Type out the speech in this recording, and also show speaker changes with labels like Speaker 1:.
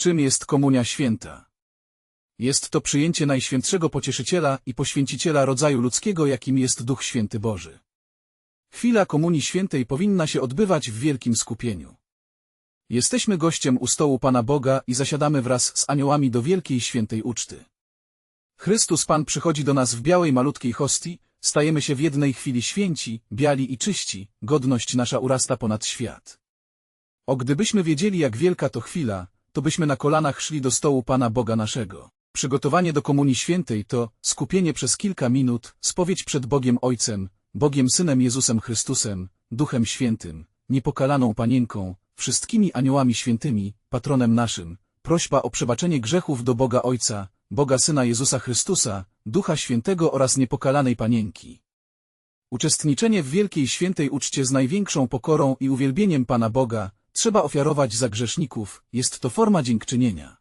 Speaker 1: Czym jest komunia święta? Jest to przyjęcie Najświętszego Pocieszyciela i Poświęciciela rodzaju ludzkiego, jakim jest Duch Święty Boży. Chwila Komunii Świętej powinna się odbywać w wielkim skupieniu. Jesteśmy gościem u stołu Pana Boga i zasiadamy wraz z aniołami do wielkiej świętej uczty. Chrystus Pan przychodzi do nas w białej malutkiej hostii, stajemy się w jednej chwili święci, biali i czyści, godność nasza urasta ponad świat. O gdybyśmy wiedzieli, jak wielka to chwila, to byśmy na kolanach szli do stołu Pana Boga naszego. Przygotowanie do Komunii Świętej to skupienie przez kilka minut, spowiedź przed Bogiem Ojcem, Bogiem Synem Jezusem Chrystusem, Duchem Świętym, niepokalaną Panienką, wszystkimi aniołami świętymi, patronem naszym, prośba o przebaczenie grzechów do Boga Ojca, Boga Syna Jezusa Chrystusa, Ducha Świętego oraz niepokalanej Panienki. Uczestniczenie w wielkiej świętej uczcie z największą pokorą i uwielbieniem Pana Boga trzeba ofiarować za grzeszników, jest to forma dziękczynienia.